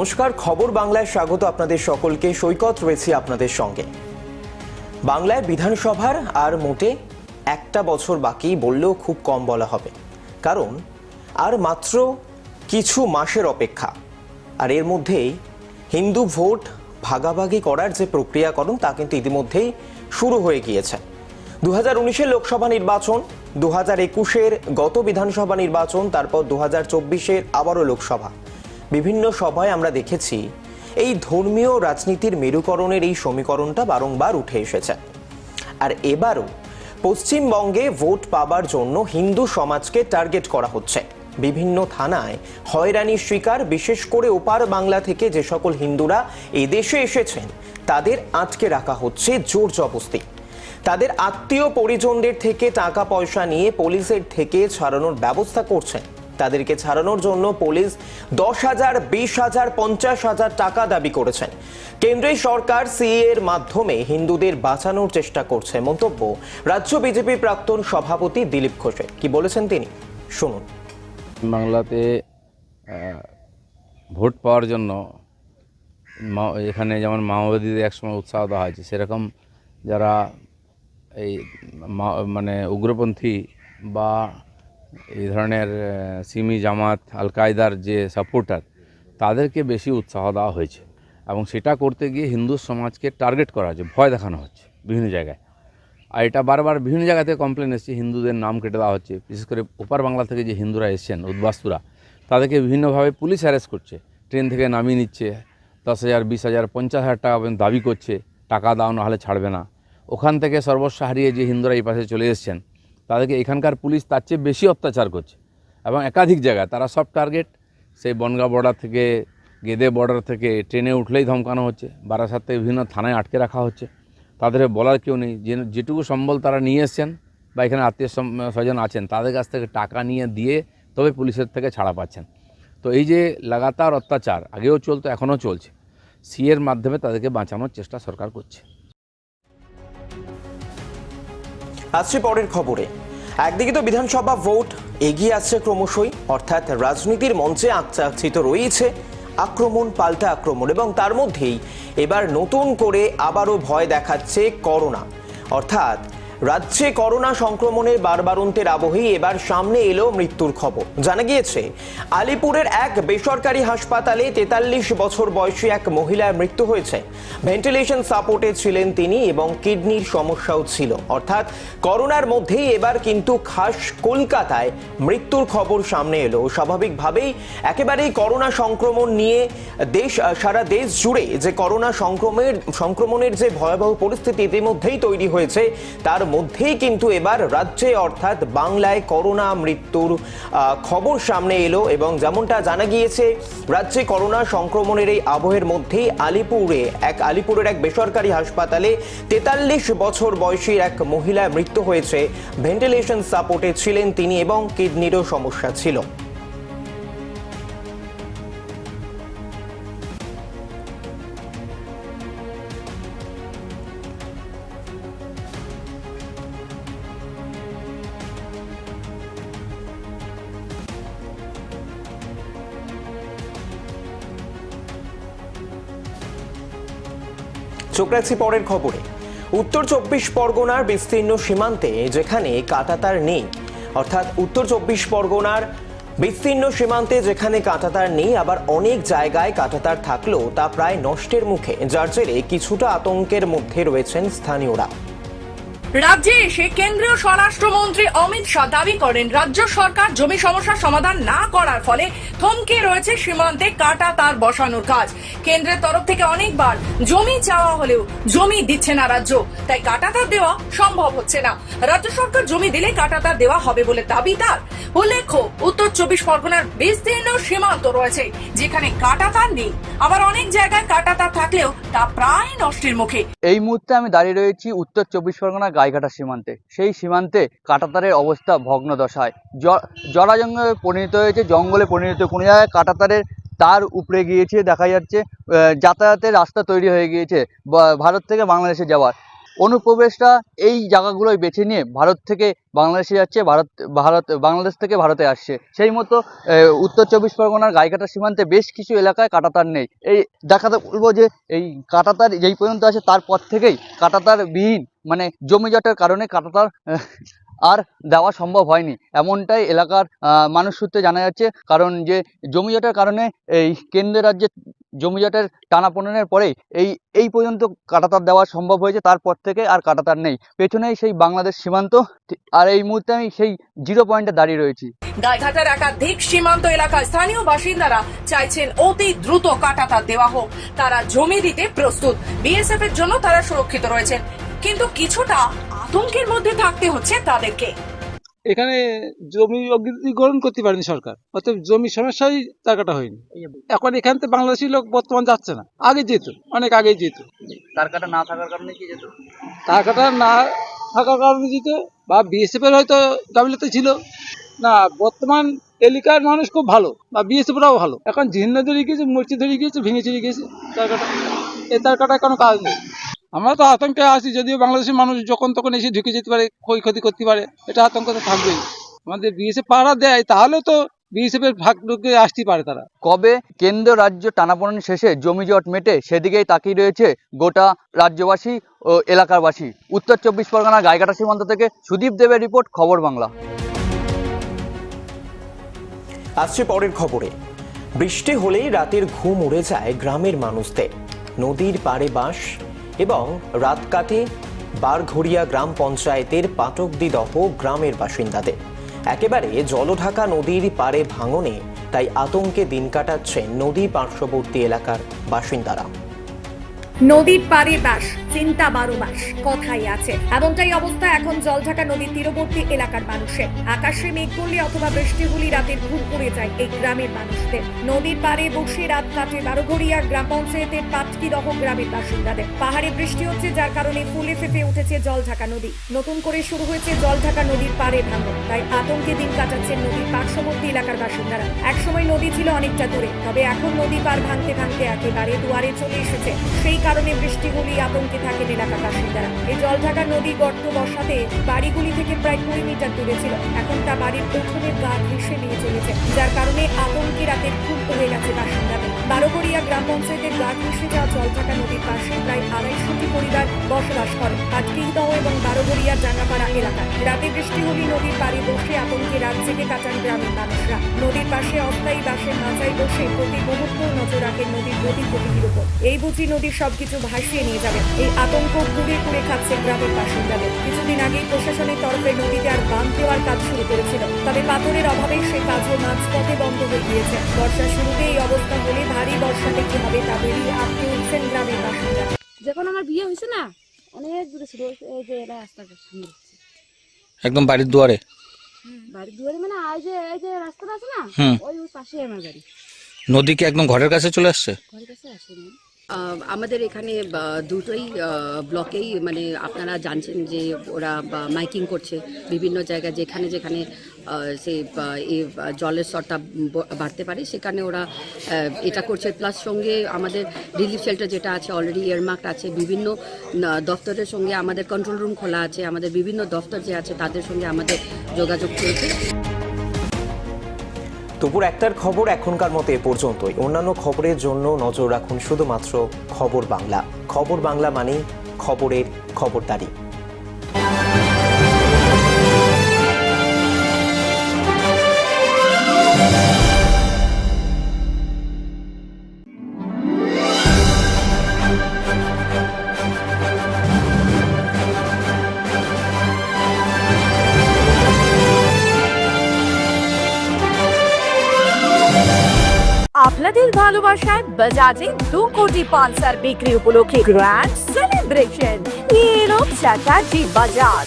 নমস্কার, খবর বাংলায় স্বাগত আপনাদের সকলকে। সৈকত রয়েছে আপনাদের সঙ্গে। বাংলায় বিধানসভার আর মোটে একটা বছর বাকি, বললেও খুব কম বলা হবে। কারণ, আর মাত্র কিছু মাসের অপেক্ষা। আর এর মধ্যেই হিন্দু ভোট ভাগাভাগি করার যে প্রক্রিয়াকরণ, তা কিন্তু ইতিমধ্যেই শুরু হয়ে গিয়েছে। দু হাজার লোকসভা নির্বাচন দু হাজার একুশের গত বিধানসভা নির্বাচন, তারপর দু হাজার চব্বিশের আবারও লোকসভা। বিভিন্ন সভায় আমরা দেখেছি, এই ধর্মীয় রাজনীতির মেরুকরণের এই সমীকরণটা বারংবার উঠে এসেছে। আর এবারও পশ্চিমবঙ্গে ভোট পাবার জন্য হিন্দু সমাজকে টার্গেট করা হচ্ছে। বিভিন্ন থানায় হয়রানির শিকার, বিশেষ করে ওপার বাংলা থেকে যে সকল হিন্দুরা এদেশে এসেছেন, তাদের আটকে রাখা হচ্ছে জোর জবস্তি তাদের আত্মীয় পরিজনদের থেকে টাকা পয়সা নিয়ে পুলিশের থেকে ছাড়ানোর ব্যবস্থা করছেন তাদেরকে ছাড়ানোর জন্য পুলিশ দশ হাজার, বিশ হাজার, পঞ্চাশ হাজার টাকা দাবি করেছেন। কেন্দ্রীয় সরকার সিএ এর মাধ্যমে হিন্দুদের বাঁচানোর চেষ্টা করছে মন্তব্য রাজ্য বিজেপি প্রাক্তন সভাপতি দিলীপ ঘোষের। কি বলেছেন তিনি? শুনুন। বাংলাতে ভোট পাওয়ার জন্য এখানে যেমন মাওবাদীদের একসময় উৎসাহ দেওয়া হয়েছে, সেরকম যারা এই মানে উগ্রপন্থী বা এই ধরনের সিমি জামাত আল কায়দার যে সাপোর্টার তাদেরকে বেশি উৎসাহ দেওয়া হয়েছে। এবং সেটা করতে গিয়ে হিন্দু সমাজকে টার্গেট করা হচ্ছে, ভয় দেখানো হচ্ছে বিভিন্ন জায়গায়। আর এটা বারবার বিভিন্ন জায়গা থেকে কমপ্লেন এসেছে, হিন্দুদের নাম কেটে দেওয়া হচ্ছে। বিশেষ করে ওপার বাংলা থেকে যে হিন্দুরা এসছেন, উদ্বাস্তুরা, তাদেরকে বিভিন্নভাবে পুলিশ অ্যারেস্ট করছে। ট্রেন থেকে নামিয়ে নিচ্ছে, দশ হাজার, বিশ হাজার, পঞ্চাশ হাজার টাকা দাবি করছে। টাকা দাও নাহলে ছাড়বে না। ওখান থেকে সর্বস্ব হারিয়ে যে হিন্দুরা এই পাশে চলে এসছেন তাদেরকে এখানকার পুলিশ তার চেয়ে বেশি অত্যাচার করছে এবং একাধিক জায়গায় তারা সব টার্গেট সেই বনগাঁ বর্ডার থেকে, গেদে বর্ডার থেকে ট্রেনে উঠলেই ধমকানো হচ্ছে, বারাসাত থেকে বিভিন্ন থানায় আটকে রাখা হচ্ছে। তাদের বলার কেউ নেই। যে, যেটুকু সম্বল তারা নিয়ে এসছেন বা এখানে আত্মীয় স্বজন আছেন, তাদের কাছ থেকে টাকা নিয়ে দিয়ে তবে পুলিশের থেকে ছাড়া পাচ্ছেন। তো এই যে লাগাতার অত্যাচার আগেও চলতো, এখনও চলছে। সিএর মাধ্যমে তাদেরকে বাঁচানোর চেষ্টা সরকার করছে। আসছে পরের খবরে। একদিকে তো বিধানসভা ভোট এগিয়ে আসছে ক্রমশই, অর্থাৎ রাজনীতির মঞ্চে আকচিত রয়েছে আক্রমণ, পাল্টা আক্রমণ এবং তার মধ্যেই এবার নতুন করে আবারও ভয় দেখাচ্ছে করোনা। অর্থাৎ রাজ্যে করোনা সংক্রমণের বারবারন্তের আবহেই এবার সামনে এলো মৃত্যুর খবর। জানা গিয়েছে, আলিপুরের এক বেসরকারি হাসপাতালে তেতাল্লিশ বছর বয়সী এক মহিলার মৃত্যু হয়েছে। ভেন্টিলেশন সাপোর্টে ছিলেন তিনি এবং কিডনির সমস্যাও ছিল। অর্থাৎ, করোনার মধ্যেই এবার কিন্তু খাস কলকাতায় মৃত্যুর খবর সামনে এলো। স্বাভাবিকভাবেই একেবারেই করোনা সংক্রমণ নিয়ে দেশ, সারা দেশ জুড়ে যে করোনা সংক্রমণের সংক্রমণের যে ভয়াবহ পরিস্থিতি ইতিমধ্যেই তৈরি হয়েছে, তার মধ্যেই কিন্তু এবার রাজ্যে, অর্থাৎ বাংলায় করোনা মৃত্যুর খবর সামনে এলো এবং যেমনটা জানা গিয়েছে, রাজ্যে করোনা সংক্রমণের এই আবহের মধ্যেই আলিপুরে, এক আলিপুরের এক বেসরকারি হাসপাতালে তেতাল্লিশ বছর বয়সী এক মহিলার মৃত্যু হয়েছে। ভেন্টিলেশন সাপোর্টে ছিলেন তিনি এবং কিডনিরও সমস্যা ছিল। চোখ রাখছি পরের খবরে। উত্তর চব্বিশ পরগনার বিস্তীর্ণ সীমান্তে, যেখানে কাঁটাতার নেই। অর্থাৎ উত্তর চব্বিশ পরগনার বিস্তীর্ণ সীমান্তে যেখানে কাঁটাতার নেই, আবার অনেক জায়গায় কাঁটাতার থাকলেও তা প্রায় নষ্টের মুখে, যার জেরে কিছুটা আতঙ্কের মধ্যে রয়েছেন স্থানীয়রা। রাজ্যে এসে কেন্দ্রীয় স্বরাষ্ট্রমন্ত্রী অমিত শাহ দাবি করেন, রাজ্য সরকার জমি সমস্যার সমাধান না করার ফলে থমকে রয়েছে সীমান্তে কাটা তার বসানোর কাজ। কেন্দ্রের তরফ থেকে অনেকবার জমি চাওয়া হলেও জমি দিচ্ছে না রাজ্য, তাই কাটাতার দেওয়া সম্ভব হচ্ছে না। রাজ্য সরকার জমি দিলে কাটাতার দেওয়া হবে বলে দাবি তার। উল্লেখ্য, উত্তর চব্বিশ পরগনার বিস্তীর্ণ সীমান্ত রয়েছে, যেখানে কাটাতার নেই। আবার অনেক জায়গায় কাটাতার থাকলেও তা প্রায় নষ্টের মুখে। এই মুহূর্তে আমি দাঁড়িয়ে রয়েছি উত্তর চব্বিশ পরগনা গাইঘাটা সীমান্তে। সেই সীমান্তে কাঁটাতারের অবস্থা ভগ্ন দশায় জ- জলাজঙ্গলে পরিণত হয়েছে, জঙ্গলে পরিণত কোনো জায়গায় কাঁটাতারের তার উপরে গিয়েছে, দেখা যাচ্ছে যাতায়াতের রাস্তা তৈরি হয়ে গিয়েছে ভারত থেকে বাংলাদেশে যাওয়ার। অনুপ্রবেশটা এই জায়গাগুলোই বেছে নিয়ে ভারত থেকে বাংলাদেশে যাচ্ছে, ভারত ভারত, বাংলাদেশ থেকে ভারতে আসছে। সেই মতো উত্তর চব্বিশ পরগনার গাইঘাটা সীমান্তে বেশ কিছু এলাকায় কাটাতার নেই। এই, দেখাতে বলব যে, এই কাটাতার যেই পর্যন্ত আছে তারপর থেকেই কাটাতার বিহীন মানে জমিজটের কারণে কাটাতার আর দেওয়া সম্ভব হয়নি। এমনটাই এলাকার মানুষ সূত্রে জানা যাচ্ছে। কারণ যে জমিজটের কারণে এই কেন্দ্র রাজ্যে জমিজটের টানাপোড়েনের পরেই এই এই পর্যন্ত কাটাতার দেওয়া সম্ভব হয়েছে। তারপর থেকে আর কাটাতার নেই। পেছনেই সেই বাংলাদেশ সীমান্ত, আর এই মুহূর্তে আমি সেই জিরো পয়েন্টে দাঁড়িয়ে রয়েছি। গাইঘাটার একাধিক সীমান্ত এলাকার স্থানীয় বাসিন্দারা চাইছেন অতি দ্রুত কাটাতার দেওয়া হোক। তারা জমি দিতে প্রস্তুত। বিএসএফ এর জন্য তারা সুরক্ষিত রয়েছেন। কিন্তু কিছুটা আতঙ্কের মধ্যে থাকতে হচ্ছে তাদেরকে। এখানে জমি অধিগ্রহণ করতে পারেনি সরকার অতএব জমি সমস্যাই তার কাটা হয়নি। এখন এখান থেকে বাংলাদেশি লোক বর্তমান যাচ্ছে না আগে যেত অনেক আগেই যেত। তার কাটা না থাকার কারণে কি যেত? তার কাটা না থাকার কারণে যেত বা বিএসএফ এর হয়তো গাবিলাতে ছিল। না বর্তমান এলাকার মানুষ খুব ভালো বা বিএসএফ রাও ভালো। এখন জীর্ণ ধরে গিয়েছে মূর্তি ধরে গিয়েছে ভেঙে চুরি গিয়েছে তার কাটা এ তার কাটা কোনো কাজ নেই। আমরা তো আতঙ্কে আছি যদিও বাংলাদেশের মানুষ যখন তখন এসে ঢুকে যেতে পারে ক্ষয়ক্ষতি করতে পারে এটা আতঙ্ক তো থাকবেই। আমাদের বিএসএফ পাহারা দেয় তাহলে তো বিএসএফ এর ভাগ ঢুকে আসতে পারে তারা। কবে কেন্দ্র রাজ্য টানাপোড়েন শেষে জমিজট মেটে সেদিকেই তাকিয়ে রয়েছে গোটা রাজ্যবাসী ও এলাকারবাসী। উত্তর চব্বিশ পরগনা গাইঘাটা সীমান্ত থেকে সুদীপ দেবের রিপোর্ট খবর বাংলা। আসছে পরের খবরে। বৃষ্টি হলেই রাতের ঘুম উড়ে যায় গ্রামের মানুষদের। নদীর পাড়ে বাস এবং রাত কাটে বারঘড়িয়া গ্রাম পঞ্চায়েতের পাটকদিদহ গ্রামের বাসিন্দাদের। একেবারে জলঢাকা নদীর পাড়ে ভাঙনে তাই আতঙ্কে দিন কাটাচ্ছেন নদী পার্শ্ববর্তী এলাকার বাসিন্দারা। নদীর পাড়ে বাস, চিন্তা বারো মাস, কথাই আছে। এমনটাই অবস্থা এখন জলঢাকা নদীর তীরবর্তী এলাকার মানুষের। আকাশে মেঘ করলে অথবা বৃষ্টি রাতের ঘুম পড়ে যায় এই গ্রামের মানুষদের। নদীর পাড়ে বসে রাত কাটে বারোঘড়িয়া গ্রাম পঞ্চায়েতের পাঁচটি পাটকিদহ গ্রামের বাসিন্দাদের। পাহাড়ে বৃষ্টি হচ্ছে, যার কারণে ফুলে ফেপে উঠেছে জলঢাকা নদী। নতুন করে শুরু হয়েছে জলঢাকা নদীর পাড়ে ভাঙন। তাই আতঙ্কে দিন কাটাচ্ছে নদীর পার্শ্ববর্তী এলাকার বাসিন্দারা। একসময় নদী ছিল অনেকটা দূরে, তবে এখন নদী পার ভাঙতে ভাঙতে একেবারে দুয়ারে চলে এসেছে। সেই কারণে বৃষ্টিগুলি আতঙ্কে থাকেন এলাকার বাসিন্দারা এই জলঢাকা নদী গর্ত বসাতে বাড়িগুলি থেকে প্রায় কুড়ি মিটার দূরে ছিল। এখন তা বাড়ির উঠোনের গা ঘেসে নিয়ে চলেছে, যার কারণে আতঙ্কে রাতে খুব হয়ে গেছে বাসিন্দাদের। বারোগড়িয়া গ্রাম পঞ্চায়েতের গা ঘেসে যাওয়া জলঢাকা নদীর পাশে প্রায় আড়াইশোটি পরিবার বসবাস করে। আজকেই এবং বারোগড়িয়ার জাঙ্গাপাড়া এলাকায়। রাতে বৃষ্টি হলেই নদীর পাড়ে বসে আতঙ্কে রাত জেগে কাটান গ্রামের মানুষরা। নদীর পাশে অস্থায়ী বাসের মাথায় বসে প্রতি মুহূর্ত নজর রাখেন নদীর গতি প্রকৃতির উপর। এই বুঝি নদীর সবকিছু ভাসিয়ে নিয়ে যাবে এই আতঙ্ক কুড়ে কুড়ে খাচ্ছে গ্রামের বাসিন্দাদের। কিছুদিন আগেই প্রশাসনের তরফে নদীতে আর বাঁধ দেওয়ার কাজ শুরু করেছিল। তবে পাথরের অভাবে সেই কাজও মাঝপথে বন্ধ হয়ে গিয়েছে। বর্ষা শুরুতে এই অবস্থা হলে ভারী বর্ষাতে কি হবে তা বেরিয়ে আটকে উঠছেন গ্রামের বাসিন্দা যখন আমার বিয়ে হয়েছে না অনেক দূরে ছিল এই যে এটা রাস্তাটা হচ্ছে। একদম বাড়ির দুয়ারে? বাড়ির দুয়ারে মানে এই যে এই যে রাস্তাটা আছে না ওই পাশে আমার বাড়ি। নদী কি একদম ঘরের কাছে চলে আসছে? ঘরের কাছে আসেনি আহ, আমাদের এখানে দুটোই ব্লকেই মানে আপনারা জানছেন যে ওরা মাইকিং করছে বিভিন্ন জায়গায় যেখানে যেখানে সেই জলের স্তরটা বাড়তে পারে সেখানে ওরা এটা করছে। প্লাস সঙ্গে আমাদের রিলিফ শেল্টার যেটা আছে অলরেডি এয়ারমার্ক আছে বিভিন্ন না, দফতরের সঙ্গে আমাদের কন্ট্রোল রুম খোলা আছে আমাদের বিভিন্ন দফতর যে আছে তাদের সঙ্গে আমাদের যোগাযোগ চলছে। দুপুর একটার খবর এখনকার মতো এ পর্যন্তই। অন্যান্য খবরের জন্য নজর রাখুন শুধুমাত্র খবর বাংলা। খবর বাংলা মানেই খবরের খবরদারি। আপনাদের ভালোবাসায় বাজাজে দু কোটি পালসার বিক্রি উপলক্ষে গ্র্যান্ড সেলিব্রেশন নিয়ে এলো চ্যাটার্জি বাজাজ